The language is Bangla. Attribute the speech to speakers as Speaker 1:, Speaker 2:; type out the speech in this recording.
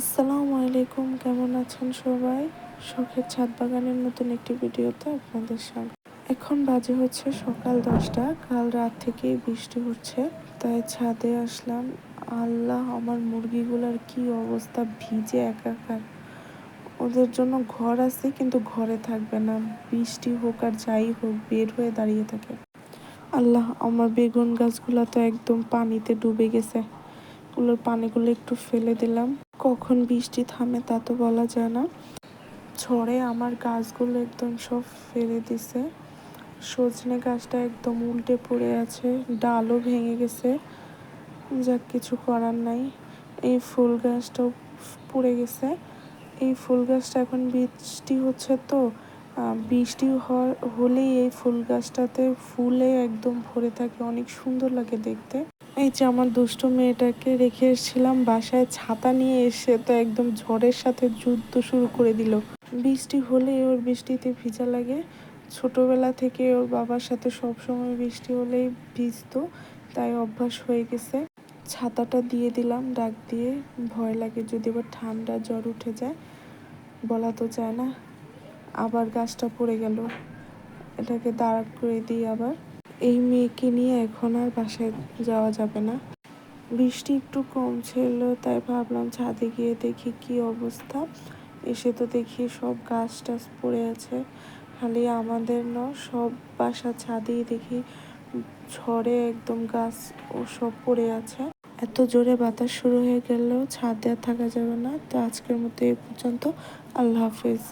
Speaker 1: আসসালামু আলাইকুম, কেমন আছেন সবাই? শখের ছাদ বাগানের নতুন একটি ভিডিওতে আপনাদের স্বাগত। এখন বাজে হচ্ছে সকাল দশটা, কাল রাত থেকেই বৃষ্টি হচ্ছে, তাই ছাদে আসলাম। আল্লাহ, আমার মুরগিগুলোর কি অবস্থা, ভিজে একাকার। ওদের জন্য ঘর আছে, কিন্তু ঘরে থাকবে না। বৃষ্টি হোক আর যাই হোক, বের হয়ে দাঁড়িয়ে থাকে। আল্লাহ, আমার বেগুন গাছগুলো তো একদম পানিতে ডুবে গেছে। ওগুলোর পানিগুলো একটু ফেলে দিলাম। কখন বৃষ্টি থামে তা তো বলা যায় না। ঝড়ে আমার গাছগুলো একদম সব ফেলে দিছে। সজনে গাছটা একদম উল্টে পড়ে আছে, ডালও ভেঙে গেছে। যাক, কিছু করার নাই। এই ফুল গাছটাও পড়ে গেছে। এই ফুল গাছটা এখন বৃষ্টি হচ্ছে তো বৃষ্টি হলেই এই ফুল গাছটাতে ফুলে একদম ভরে থাকে। অনেক সুন্দর লাগে দেখতে। এই যে আমার দুষ্ট মেয়েটাকে রেখে এসেছিলাম, বাসায় ছাতা নিয়ে এসে তো একদম ঝড়ের সাথে যুদ্ধ শুরু করে দিল। বৃষ্টি হলে ওর বৃষ্টিতে ভিজা লাগে। ছোটবেলা থেকে ওর বাবার সাথে সব সময় বৃষ্টি হলেই ভিজতো, তাই অভ্যাস হয়ে গেছে। ছাতাটা দিয়ে দিলাম ডাক দিয়ে। ভয় লাগে যদি আবার ঠান্ডা জ্বর উঠে যায়, বলা তো যায় না। আবার গাছটা পড়ে গেল। এটাকে দাঁড় করে দিই আবার। এই মেয়েকে নিয়ে এখন আর বাসায় যাওয়া যাবে না। বৃষ্টি একটু কম ছিল তাই ভাবলাম ছাদে গিয়ে দেখি কি অবস্থা। এসে তো দেখি সব গাছ টাছ পড়ে আছে, খালি আমাদের ন, সব বাসা ছাদেই দেখি ঝড়ে একদম গাছ ও সব পড়ে আছে। এত জোরে বাতাস শুরু হয়ে গেলেও ছাদে আর থাকা যাবে না। তো আজকের মতো এই পর্যন্ত। আল্লাহ হাফিজ।